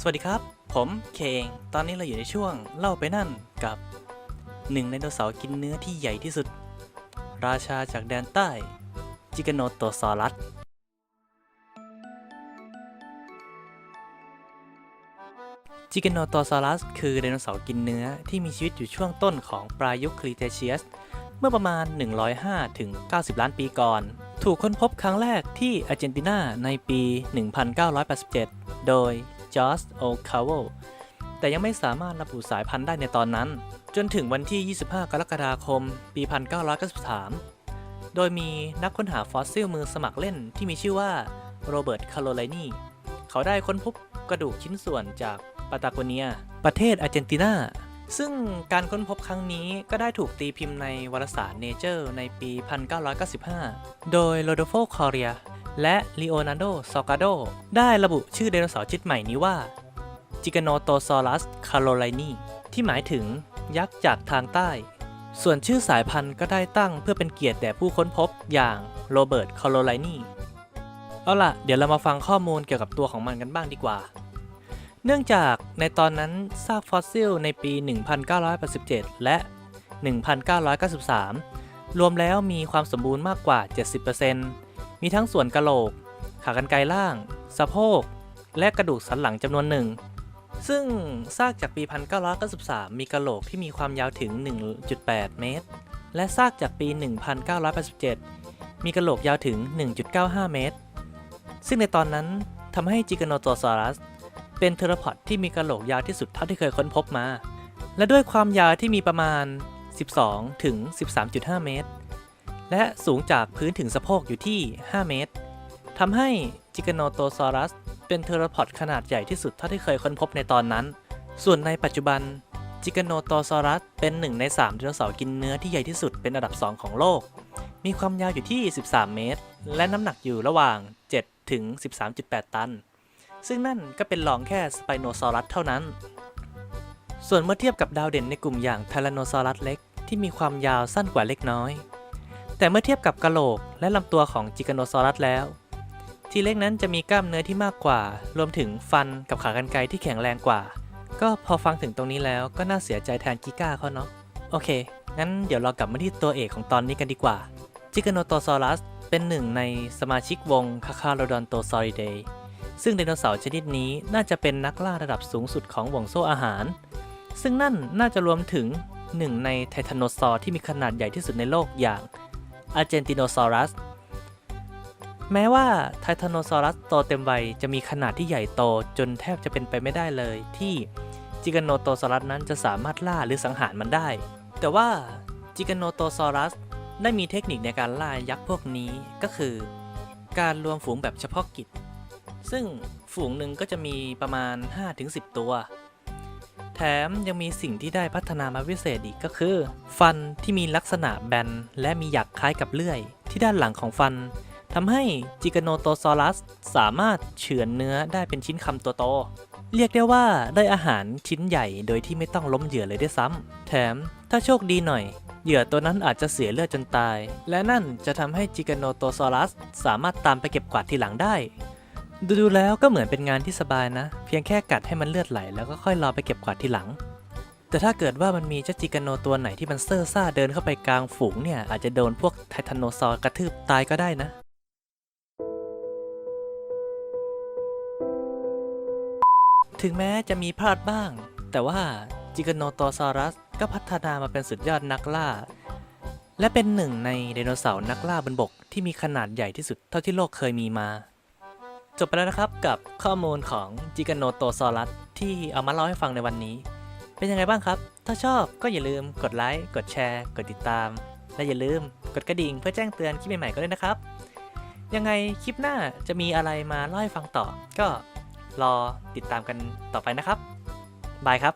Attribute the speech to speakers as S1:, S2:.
S1: สวัสดีครับ ผมเคง ตอนนี้เราอยู่ในช่วงเล่าไปนั่นกับหนึ่งไดโนเสาร์กินเนื้อที่ใหญ่ที่สุด ราชาจากแดนใต้ จิกาโนโตซอรัส จิกาโนโตซอรัส คือไดโนเสาร์กินเนื้อที่มีชีวิตอยู่ช่วงต้นของปลายยุคครีเทเชียส เมื่อประมาณ 105ถึง90 ล้านปีก่อน ถูกค้นพบครั้งแรกที่อาร์เจนตินาในปี 1987 โดย จอร์จโอคาโวแต่ยังไม่สามารถระบุสายพันธุ์ได้ในตอนนั้น จนถึงวันที่ 25 กรกฎาคม ปี 1993 โดยมีนักค้นหาฟอสซิลมือสมัครเล่นที่มีชื่อว่าโรเบิร์ต คาโรไลนีเขาได้ค้นพบกระดูกชิ้นส่วนจากปาตาโกเนีย ประเทศอาร์เจนตินา ซึ่งการค้นพบครั้งนี้ก็ได้ถูกตีพิมพ์ในวารสาร Nature ในปี 1995 โดยโรโดโฟ คอเรีย และลีโอนาร์โด ซอกาโด ได้ระบุชื่อไดโนเสาร์ชิดใหม่นี้ว่าจิกาโนโตซอรัส คาโรไลนีที่หมายถึงยักษ์จากทางใต้ ส่วนชื่อสายพันธุ์ก็ได้ตั้งเพื่อเป็นเกียรติแด่ผู้ค้นพบอย่างโรเบิร์ต คาโรไลนีเอาล่ะ เดี๋ยวเรามาฟังข้อมูลเกี่ยวกับตัวของมันกันบ้างดีกว่า เนื่องจากในตอนนั้นซากฟอสซิลในปี 1987 และ 1993 รวมแล้วมีความสมบูรณ์มากกว่า 70% มีทั้งส่วนกะโหลก ขากรรไกรล่าง สะโพก และกระดูกสันหลังจำนวนหนึ่ง ซึ่งซากจากปี 1993 มีกะโหลกที่มีความยาวถึง 1.8 เมตร และซากจากปี 1987 มีกะโหลกยาวถึง 1.95 เมตร ซึ่งในตอนนั้นทำให้จิกาโนโตซอรัสเป็นเทอร์พอดที่มีกระโหลกยาวที่สุดเท่าที่เคยค้นพบมา และด้วยความยาวที่มีประมาณ 12 ถึง 13.5 เมตร และสูงจากพื้นถึงสะโพกอยู่ที่ 5 เมตรทำให้จิกาโนโตซอรัส เป็นเทอร์พอดขนาดใหญ่ที่สุดเท่าที่เคยค้นพบในตอนนั้น ส่วนในปัจจุบันจิกาโนโตซอรัส เป็นหนึ่งใน 3 ไดโนเสาร์กินเนื้อที่ใหญ่ที่สุดเป็นอันดับ 2 ของโลก มีความยาวอยู่ที่ 13 เมตร และน้ำหนักอยู่ระหว่าง 7 ถึง 13.8 ตัน ซึ่งนั่นก็เป็นรองแค่สไปโนซอรัสเท่านั้น ส่วนเมื่อเทียบกับดาวเด่นในกลุ่มอย่างไทแรนโนซอรัสเล็กที่มีความยาวสั้นกว่าเล็กน้อย แต่เมื่อเทียบกับกะโหลกและลำตัวของจิกาโนซอรัสแล้ว ทีเล็กนั้นจะมีกล้ามเนื้อที่มากกว่า รวมถึงฟันกับขากรรไกรที่แข็งแรงกว่า ก็พอฟังถึงตรงนี้แล้วก็น่าเสียใจแทนกิก้าเขาเนาะ โอเค งั้นเดี๋ยวเรากลับมาที่ตัวเอกของตอนนี้กันดีกว่า จิกาโนโตซอรัสเป็นหนึ่งในสมาชิกวงคาคาโรดอนโตซอริเดย์ซึ่งไดโนเสาร์ชนิดนี้น่าจะเป็นนักล่าระดับสูงสุดของวงโซ่อาหาร ซึ่งนั่นน่าจะรวมถึงหนึ่งในไททานโนซอร์ที่มีขนาดใหญ่ที่สุดในโลกอย่าง อาร์เจนติโนซอรัส แม้ว่าไททานโนซอรัสโตเต็มวัยจะมีขนาดที่ใหญ่โตจนแทบจะเป็นไปไม่ได้เลย ที่จิกาโนโตซอรัสนั้นจะสามารถล่าหรือสังหารมันได้ แต่ว่าจิกาโนโตซอรัสได้มีเทคนิคในการล่ายักษ์พวกนี้ก็คือ การรวมฝูงแบบเฉพาะกิจ ซึ่งฝูงหนึ่งก็จะมีประมาณ 5-10 ตัว แถมยังมีสิ่งที่ได้พัฒนามาพิเศษอีกก็คือ ฟันที่มีลักษณะแบนและมีหยักคล้ายกับเลื่อย ที่ด้านหลังของฟันทำให้จิกาโนโตซอรัสสามารถเฉือนเนื้อได้เป็นชิ้นคำตัวโต เรียกได้ว่าได้อาหารชิ้นใหญ่โดยที่ไม่ต้องล้มเหยื่อเลยด้วยซ้ำ แถมถ้าโชคดีหน่อย เหยื่อตัวนั้นอาจจะเสียเลือดจนตาย และนั่นจะทำให้จิกาโนโตซอรัสสามารถตามไปเก็บกวาดทีหลังได้ ดูๆแล้วก็เหมือนเป็นงานที่สบายนะ เพียงแค่กัดให้มันเลือดไหลแล้วก็ค่อยรอไปเก็บกวาดทีหลัง แต่ถ้าเกิดว่ามันมีเจ้าจิกาโนตัวไหนที่มันเซ่อซ่าเดินเข้าไปกลางฝูงเนี่ย อาจจะโดนพวกไททานโนซอร์กระทืบตายก็ได้นะ ถึงแม้จะมีพลาดบ้าง แต่ว่าจิกาโนโตซอรัสก็พัฒนามาเป็นสุดยอดนักล่า และเป็นหนึ่งในไดโนเสาร์นักล่าบนบกที่มีขนาดใหญ่ที่สุดเท่าที่โลกเคยมีมา จบไปแล้วนะครับกับข้อมูลของจิกาโนโตซอรัสที่เอามาเล่าให้ฟังในวันนี้ เป็นยังไงบ้างครับ ถ้าชอบก็อย่าลืมกดไลค์ กดแชร์ กดติดตาม และอย่าลืมกดกระดิ่งเพื่อแจ้งเตือนคลิปใหม่ๆก็ด้วยนะครับ ยังไงคลิปหน้าจะมีอะไรมาเล่าให้ฟังต่อ ก็รอติดตามกันต่อไปนะครับ บายครับ